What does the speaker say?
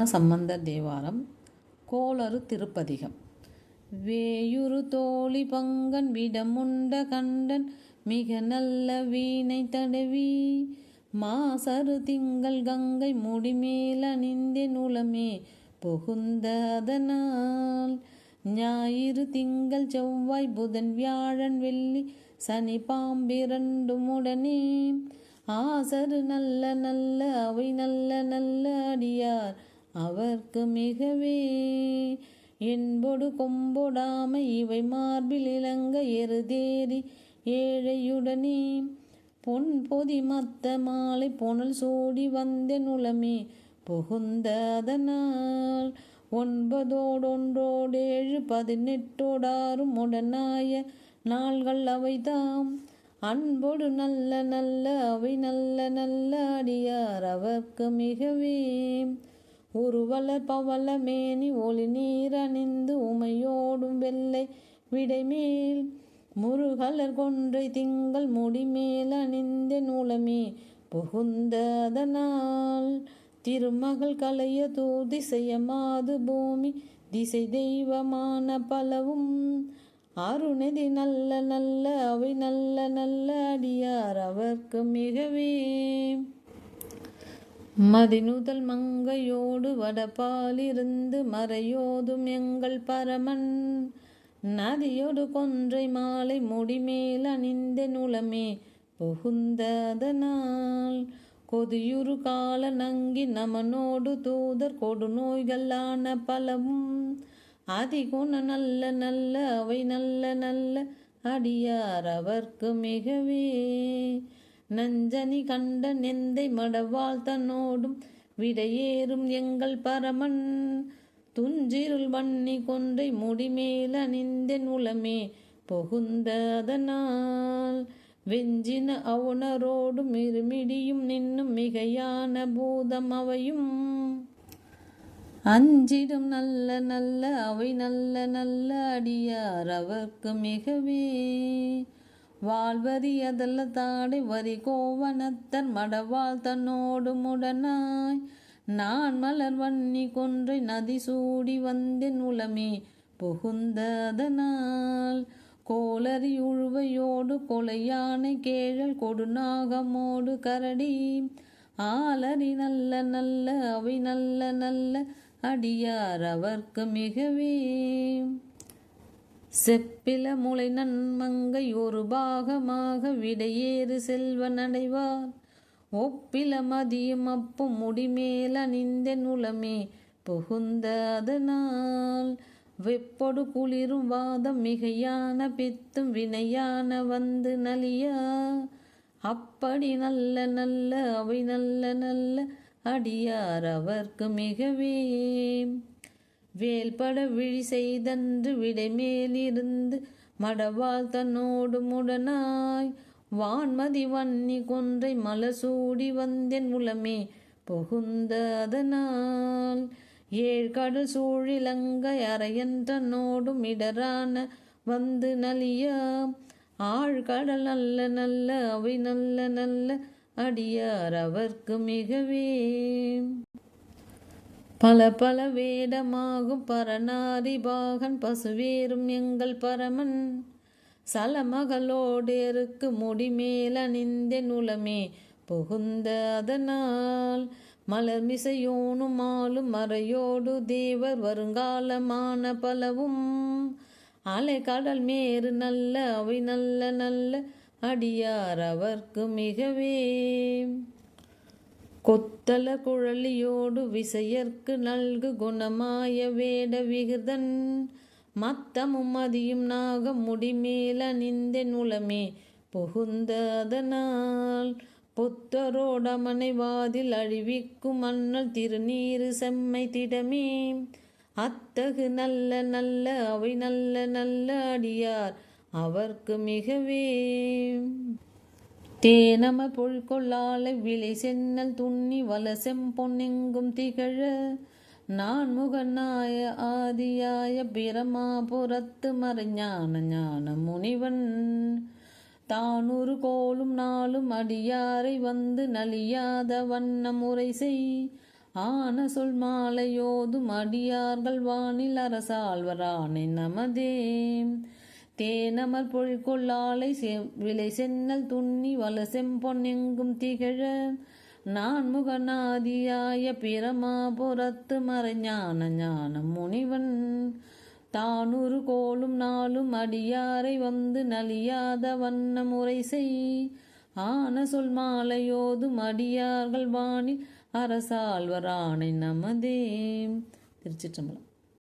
சம்பந்த தேவாரம் கோளறு திருப்பதிகம். வேயுறு தோழி பங்கன் விடமுண்ட கண்டன் மிக நல்ல வீணை தடவி. மாசரு திங்கள் கங்கை முடிமேல் அணிந்தே நுளமே புகுந்ததனால் ஞாயிறு திங்கள் செவ்வாய் புதன் வியாழன் வெள்ளி சனி பாம்பிரண்டும் உடனே. ஆசரு நல்ல நல்ல அவை நல்ல நல்ல அடியார் அவர்க்கு மிகவே. என்பொடு கொம்பொடாமை இவை மார்பில் இளங்க எருதேறி ஏழையுடனே. பொன் பொதி மத்த மாலை புனல் சூடி வந்த நுளமே புகுந்த அதனால் ஏழு பதினெட்டோடாறும் உடனாய நாள்கள் அவைதாம். அன்பொடு நல்ல நல்ல அவை நல்ல நல்ல அடியார் அவர்க்கு மிகவே. உருவலர் பவல மேனி ஒளி நீர் அணிந்து உமையோடும் வெள்ளை விடைமேல். முருகலர் கொன்றை திங்கள் முடிமேல் அணிந்த நூலமே. புகுந்த அதனால் திருமகள் கலைய தூதிசையமாது பூமி. திசை தெய்வமான பலவும் அருணதி நல்ல நல்ல அவை நல்ல நல்ல அடியார் அவர்க்கு மிகவே. மதிநுதல் மங்கையோடு வடபாலிருந்து மறையோதும் எங்கள் பரமன். நதியோடு கொன்றை மாலை முடிமேல் அணிந்த நுளமே புகுந்ததனால். கொதியுறு கால நங்கி நமனோடு தூதர் கொடுநோய்களான பலவும். அதிகுண நல்ல நல்ல அவை நல்ல நல்ல அடியார் அவர்க்கு மிகவே. நஞ்சனி கண்ட நெந்தை மடவாள் தன்னோடும் விடையேறும் எங்கள் பரமன். துஞ்சிருள் வன்னி கொன்றை முடிமேல் அணிந்த உளமே புகுந்த அதனால். வெஞ்சின அவுணரோடும் இருமிடியும் நின்னும் மிகையான பூதம் அவையும். அஞ்சிடும் நல்ல நல்ல அவை நல்ல நல்ல அடியார் அவர்க்கு மிகவே. வாழ்வரி அதல்ல தாடை வரி கோவனத்தர் மடவாள் தன்னோடு முடனாய். நான் மலர் வன்னி கொன்றை நதி சூடி வந்தேன் உளமே புகுந்ததனால். கோலரி கோளரி உழுவையோடு கொலையானை கேழல் கொடுநாகமோடு கரடி. ஆலரி நல்ல நல்ல அவை நல்ல நல்ல அடியார் அவர்க்கு மிகவே. செப்பில முளை நன்மங்கை ஒரு பாகமாக விடையேறு செல்வன் அடைவார். ஒப்பில மதியம் அப்பும் முடிமேல் அணிந்த நுளமே புகுந்த அதனால். வெப்பொடு குளிரும் வாதம் மிகையான பித்தும் வினையான வந்து நலியா. அப்படி நல்ல நல்ல அவை நல்ல நல்ல அடியார் அவர்க்கு மிகவே. வேல்பட விழி செய்தன்று விடைமேலிருந்து மடவாள் தன்னோடு முடனாய். வான்மதி வன்னி கொன்றை மலசூடி வந்தேன் உளமே புகுந்த அதனால். ஏழ்கடல் சூழிலங்கை அரையன்றனோடும் இடரான வந்து நலியா ஆழ்கடல் நல்ல நல்ல அவை நல்ல நல்ல அடியார் அவர்க்கு மிகவே. பல பல வேடமாகும் பரநாரி பாகன் பசுவேறும் எங்கள் பரமன். சலமகளோடேருக்கு முடிமேல் அணிந்த நுளமே புகுந்த அதனால் மலர் மிசையோனும் ஆளும் மறையோடு தேவர் வருங்காலமான பலவும். அலை கடல் மேறு நல்ல அவை நல்ல நல்ல அடியார் அவர்க்கு மிகவே. கொத்தல குழலியோடு விசையர்க்கு நல்கு குணமாய வேட விகிதன் மத்தமும் மதியும் நாகம் முடிமேல நிந்தே நுளமே. புகுந்ததனால் புத்தரோடமனைவாதில் வாதில் அழிவிக்கும் மன்னல் திருநீரு செம்மை திடமே. அத்தகு நல்ல நல்ல அவை நல்ல நல்ல அடியார் அவர்க்கு மிகவே. தேனம பொழ்கொள்ளாலை விளை சென்னல் துண்ணி வல செம்பொன்னெங்கும் திகழ நான் முகநாய ஆதியாய பிரமாபுரத்து மறைஞான ஞான முனிவன். தானொரு கோலும் நாளும் அடியாரை வந்து நலியாத வண்ண முறை செய் ஆன சொல் மாலையோதும் அடியார்கள் வானில் அரசாழ்வரானே நமதே தேனமர் பொழிக்கொள்ளாலை செ விலை சென்னல் துண்ணி வல செம்பொன் எங்கும் திகழ. நான் முகநாதியாய பிரமாபுரத்து மறைஞான ஞான முனிவன். தானூறு கோலும் நாளும் அடியாரை வந்து நலியாத வண்ண முறை செய் ஆன சொல் மாலையோதும் அடியார்கள் வாணி அரசாழ்வரானை நமதே. திருச்சிற்றம்பலம்.